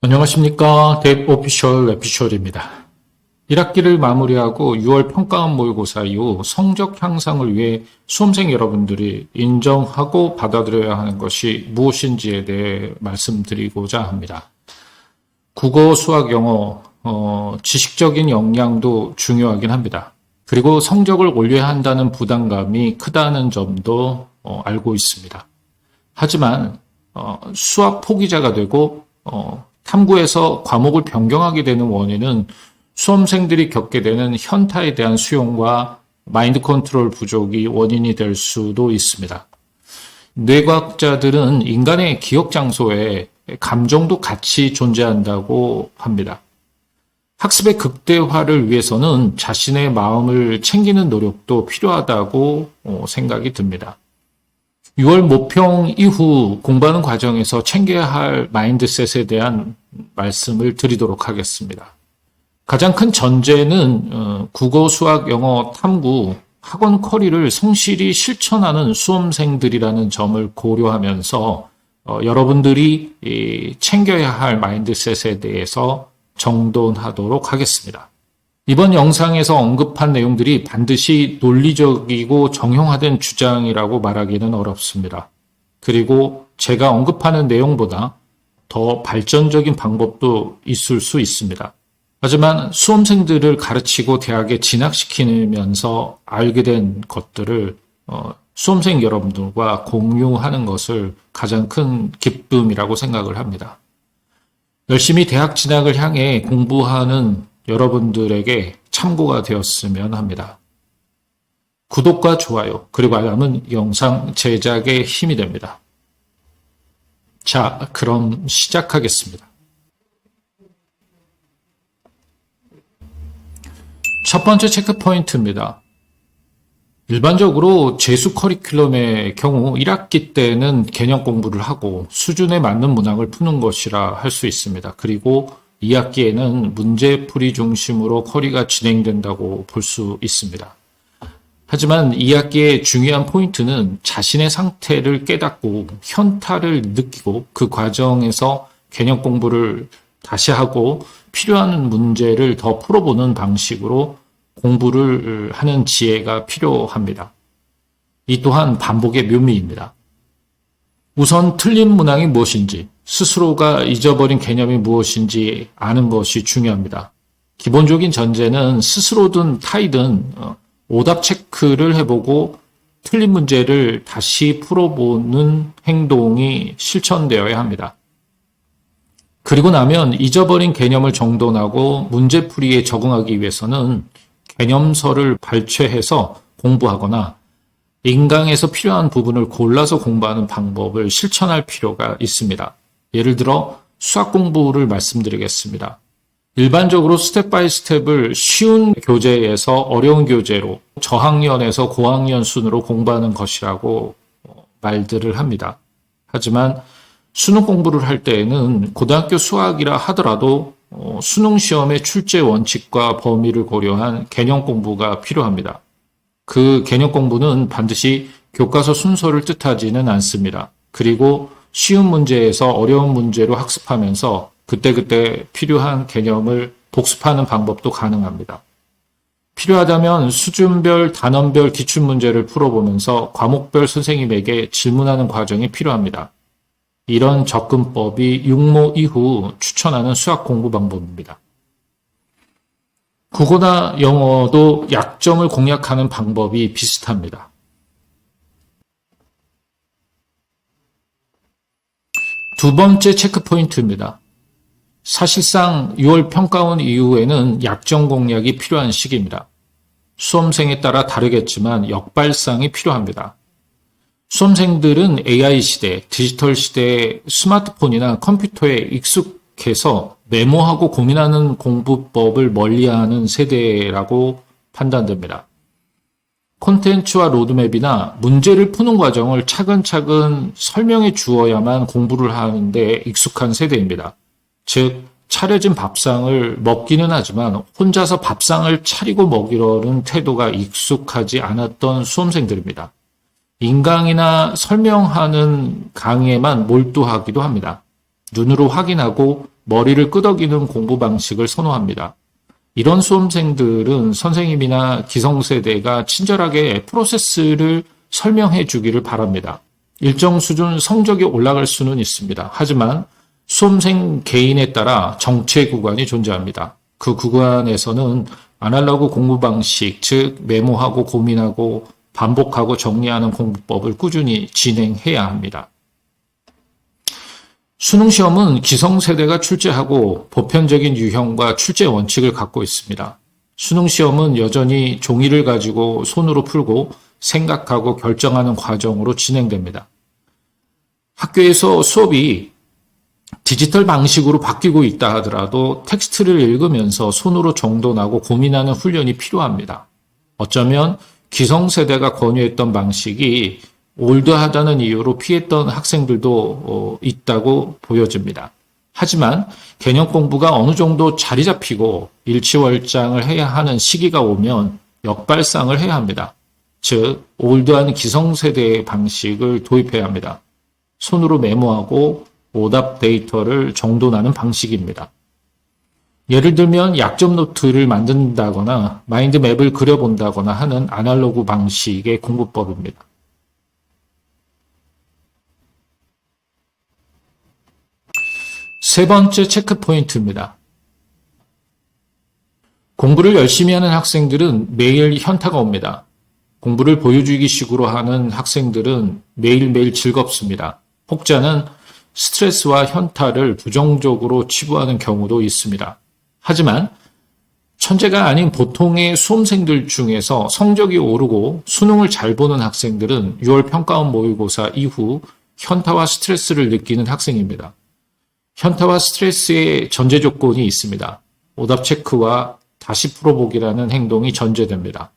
안녕하십니까. 뎁 오피셜 에피셜입니다. 1학기를 마무리하고 6월 평가원 모의고사 이후 성적 향상을 위해 수험생 여러분들이 인정하고 받아들여야 하는 것이 무엇인지에 대해 말씀드리고자 합니다. 국어, 수학, 영어, 어, 지식적인 역량도 중요하긴 합니다. 그리고 성적을 올려야 한다는 부담감이 크다는 점도 어, 알고 있습니다. 하지만 어, 수학 포기자가 되고 어, 탐구에서 과목을 변경하게 되는 원인은 수험생들이 겪게 되는 현타에 대한 수용과 마인드 컨트롤 부족이 원인이 될 수도 있습니다. 뇌과학자들은 인간의 기억 장소에 감정도 같이 존재한다고 합니다. 학습의 극대화를 위해서는 자신의 마음을 챙기는 노력도 필요하다고 어, 생각이 듭니다. 6월 모평 이후 공부하는 과정에서 챙겨야 할 마인드셋에 대한 말씀을 드리도록 하겠습니다. 가장 큰 전제는 어, 국어, 수학, 영어, 탐구, 학원 커리를 성실히 실천하는 수험생들이라는 점을 고려하면서 어, 여러분들이 이 챙겨야 할 마인드셋에 대해서 정돈하도록 하겠습니다. 이번 영상에서 언급한 내용들이 반드시 논리적이고 정형화된 주장이라고 말하기는 어렵습니다. 그리고 제가 언급하는 내용보다 더 발전적인 방법도 있을 수 있습니다. 하지만 수험생들을 가르치고 대학에 진학시키면서 알게 된 것들을 어, 수험생 여러분들과 공유하는 것을 가장 큰 기쁨이라고 생각을 합니다. 열심히 대학 진학을 향해 공부하는 여러분들에게 참고가 되었으면 합니다. 구독과 좋아요, 그리고 알람은 영상 제작에 힘이 됩니다. 자, 그럼 시작하겠습니다. 첫 번째 체크 포인트입니다. 일반적으로 재수 커리큘럼의 경우 1학기 때는 개념 공부를 하고 수준에 맞는 문항을 푸는 것이라 할 수 있습니다. 그리고 2학기에는 문제풀이 중심으로 커리가 진행된다고 볼 수 있습니다. 하지만 2학기의 중요한 포인트는 자신의 상태를 깨닫고 현타를 느끼고 그 과정에서 개념 공부를 다시 하고 필요한 문제를 더 풀어보는 방식으로 공부를 하는 지혜가 필요합니다. 이 또한 반복의 묘미입니다. 우선 틀린 문항이 무엇인지, 스스로가 잊어버린 개념이 무엇인지 아는 것이 중요합니다. 기본적인 전제는 스스로든 타이든 어, 오답 체크를 해보고 틀린 문제를 다시 풀어보는 행동이 실천되어야 합니다. 그리고 나면 잊어버린 개념을 정돈하고 문제풀이에 적응하기 위해서는 개념서를 발췌해서 공부하거나 인강에서 필요한 부분을 골라서 공부하는 방법을 실천할 필요가 있습니다. 예를 들어 수학 공부를 말씀드리겠습니다. 일반적으로 스텝 바이 스텝을 쉬운 교재에서 어려운 교재로 저학년에서 고학년 순으로 공부하는 것이라고 말들을 합니다. 하지만 수능 공부를 할 때에는 고등학교 수학이라 하더라도 어, 수능 시험의 출제 원칙과 범위를 고려한 개념 공부가 필요합니다. 그 개념 공부는 반드시 교과서 순서를 뜻하지는 않습니다. 그리고 쉬운 문제에서 어려운 문제로 학습하면서 그때그때 필요한 개념을 복습하는 방법도 가능합니다. 필요하다면 수준별, 단원별 기출 문제를 풀어보면서 과목별 선생님에게 질문하는 과정이 필요합니다. 이런 접근법이 육모 이후 추천하는 수학 공부 방법입니다. 국어나 영어도 약점을 공략하는 방법이 비슷합니다. 두 번째 체크 포인트입니다. 사실상 6월 평가원 이후에는 약점 공략이 필요한 시기입니다. 수험생에 따라 다르겠지만 역발상이 필요합니다. 수험생들은 AI 시대, 디지털 시대 스마트폰이나 컴퓨터에 익숙 해서 메모하고 고민하는 공부법을 멀리하는 세대라고 판단됩니다. 콘텐츠와 로드맵이나 문제를 푸는 과정을 차근차근 설명해 주어야만 공부를 하는데 익숙한 세대입니다. 즉, 차려진 밥상을 먹기는 하지만 혼자서 밥상을 차리고 먹이려는 태도가 익숙하지 않았던 수험생들입니다. 인강이나 설명하는 강의에만 몰두하기도 합니다. 눈으로 확인하고 머리를 끄덕이는 공부 방식을 선호합니다. 이런 수험생들은 선생님이나 기성세대가 친절하게 프로세스를 설명해 주기를 바랍니다. 일정 수준 성적이 올라갈 수는 있습니다. 하지만 수험생 개인에 따라 정체 구간이 존재합니다. 그 구간에서는 아날로그 공부 방식, 즉 메모하고 고민하고 반복하고 정리하는 공부법을 꾸준히 진행해야 합니다. 수능 시험은 기성세대가 출제하고 보편적인 유형과 출제 원칙을 갖고 있습니다. 수능 시험은 여전히 종이를 가지고 손으로 풀고 생각하고 결정하는 과정으로 진행됩니다. 학교에서 수업이 디지털 방식으로 바뀌고 있다 하더라도 텍스트를 읽으면서 손으로 정돈하고 고민하는 훈련이 필요합니다. 어쩌면 기성세대가 권유했던 방식이 올드하다는 이유로 피했던 학생들도 어, 있다고 보여집니다. 하지만 개념 공부가 어느 정도 자리 잡히고 일치월장을 해야 하는 시기가 오면 역발상을 해야 합니다. 즉, 올드한 기성세대의 방식을 도입해야 합니다. 손으로 메모하고 오답 데이터를 정돈하는 방식입니다. 예를 들면 약점 노트를 만든다거나 마인드맵을 그려본다거나 하는 아날로그 방식의 공부법입니다. 세 번째 체크 포인트입니다. 공부를 열심히 하는 학생들은 매일 현타가 옵니다. 공부를 보여주기 식으로 하는 학생들은 매일매일 즐겁습니다. 혹자는 스트레스와 현타를 부정적으로 치부하는 경우도 있습니다. 하지만 천재가 아닌 보통의 수험생들 중에서 성적이 오르고 수능을 잘 보는 학생들은 6월 평가원 모의고사 이후 현타와 스트레스를 느끼는 학생입니다. 현타와 스트레스의 전제 조건이 있습니다. 오답 체크와 다시 풀어보기라는 행동이 전제됩니다.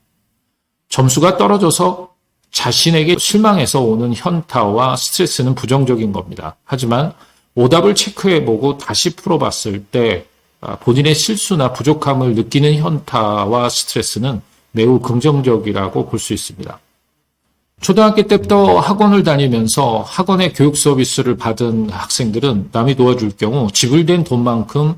점수가 떨어져서 자신에게 실망해서 오는 현타와 스트레스는 부정적인 겁니다. 하지만 오답을 체크해보고 다시 풀어봤을 때 아, 본인의 실수나 부족함을 느끼는 현타와 스트레스는 매우 긍정적이라고 볼 수 있습니다. 초등학교 때부터 학원을 다니면서 학원의 교육 서비스를 받은 학생들은 남이 도와줄 경우 지불된 돈만큼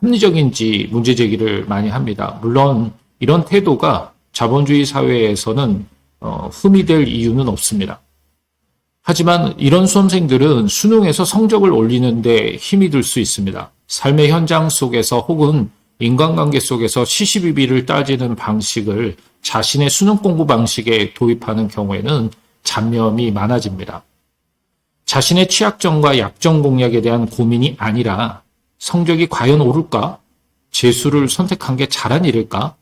합리적인지 문제 제기를 많이 합니다. 물론 이런 태도가 자본주의 사회에서는 어, 흠이 될 이유는 없습니다. 하지만 이런 수험생들은 수능에서 성적을 올리는데 힘이 들 수 있습니다. 삶의 현장 속에서 혹은 인간관계 속에서 시시비비를 따지는 방식을 자신의 수능 공부 방식에 도입하는 경우에는 잡념이 많아집니다. 자신의 취약점과 약점 공략에 대한 고민이 아니라 성적이 과연 오를까? 재수를 선택한 게 잘한 일일까?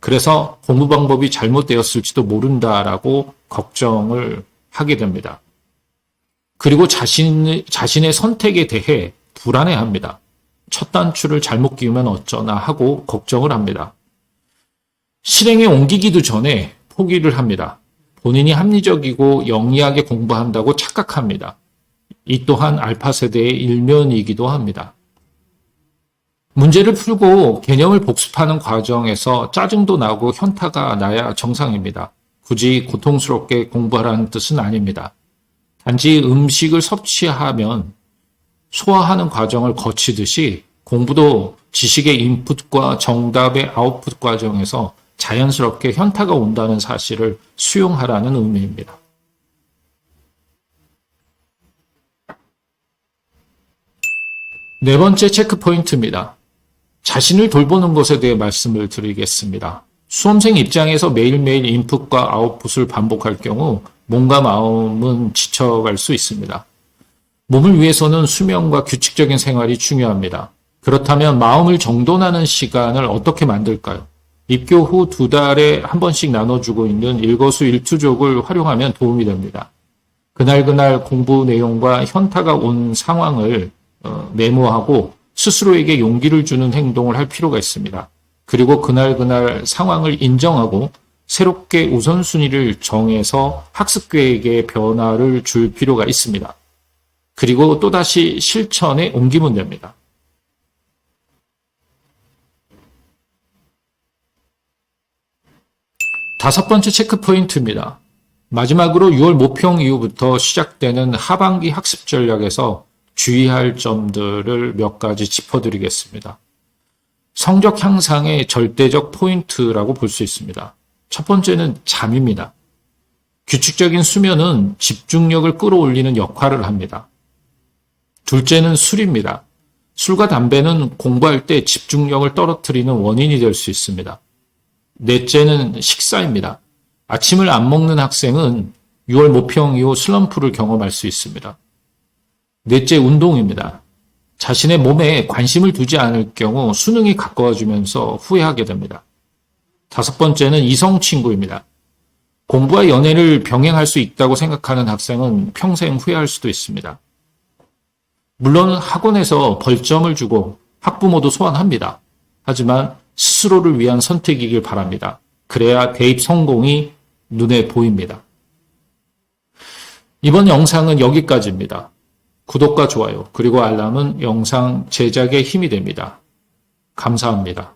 그래서 공부 방법이 잘못되었을지도 모른다라고 걱정을 하게 됩니다. 그리고 자신, 자신의 선택에 대해 불안해합니다. 첫 단추를 잘못 끼우면 어쩌나 하고 걱정을 합니다. 실행에 옮기기도 전에 포기를 합니다. 본인이 합리적이고 영리하게 공부한다고 착각합니다. 이 또한 알파 세대의 일면이기도 합니다. 문제를 풀고 개념을 복습하는 과정에서 짜증도 나고 현타가 나야 정상입니다. 굳이 고통스럽게 공부하라는 뜻은 아닙니다. 단지 음식을 섭취하면 소화하는 과정을 거치듯이 공부도 지식의 인풋과 정답의 아웃풋 과정에서 자연스럽게 현타가 온다는 사실을 수용하라는 의미입니다. 네 번째 체크 포인트입니다. 자신을 돌보는 것에 대해 말씀을 드리겠습니다. 수험생 입장에서 매일매일 인풋과 아웃풋을 반복할 경우 몸과 마음은 지쳐갈 수 있습니다. 몸을 위해서는 수면과 규칙적인 생활이 중요합니다. 그렇다면 마음을 정돈하는 시간을 어떻게 만들까요? 입교 후 두 달에 한 번씩 나눠주고 있는 일거수일투족을 활용하면 도움이 됩니다. 그날그날 공부 내용과 현타가 온 상황을 어, 메모하고 스스로에게 용기를 주는 행동을 할 필요가 있습니다. 그리고 그날그날 상황을 인정하고 새롭게 우선순위를 정해서 학습 계획에 변화를 줄 필요가 있습니다. 그리고 또다시 실천에 옮기면 됩니다. 다섯 번째 체크 포인트입니다. 마지막으로 6월 모평 이후부터 시작되는 하반기 학습 전략에서 주의할 점들을 몇 가지 짚어드리겠습니다. 성적 향상의 절대적 포인트라고 볼 수 있습니다. 첫 번째는 잠입니다. 규칙적인 수면은 집중력을 끌어올리는 역할을 합니다. 둘째는 술입니다. 술과 담배는 공부할 때 집중력을 떨어뜨리는 원인이 될 수 있습니다. 넷째는 식사입니다. 아침을 안 먹는 학생은 6월 모평 이후 슬럼프를 경험할 수 있습니다. 넷째 운동입니다. 자신의 몸에 관심을 두지 않을 경우 수능이 가까워지면서 후회하게 됩니다. 다섯 번째는 이성 친구입니다. 공부와 연애를 병행할 수 있다고 생각하는 학생은 평생 후회할 수도 있습니다. 물론 학원에서 벌점을 주고 학부모도 소환합니다. 하지만 스스로를 위한 선택이길 바랍니다. 그래야 대입 성공이 눈에 보입니다. 이번 영상은 여기까지입니다. 구독과 좋아요, 그리고 알람은 영상 제작에 힘이 됩니다. 감사합니다.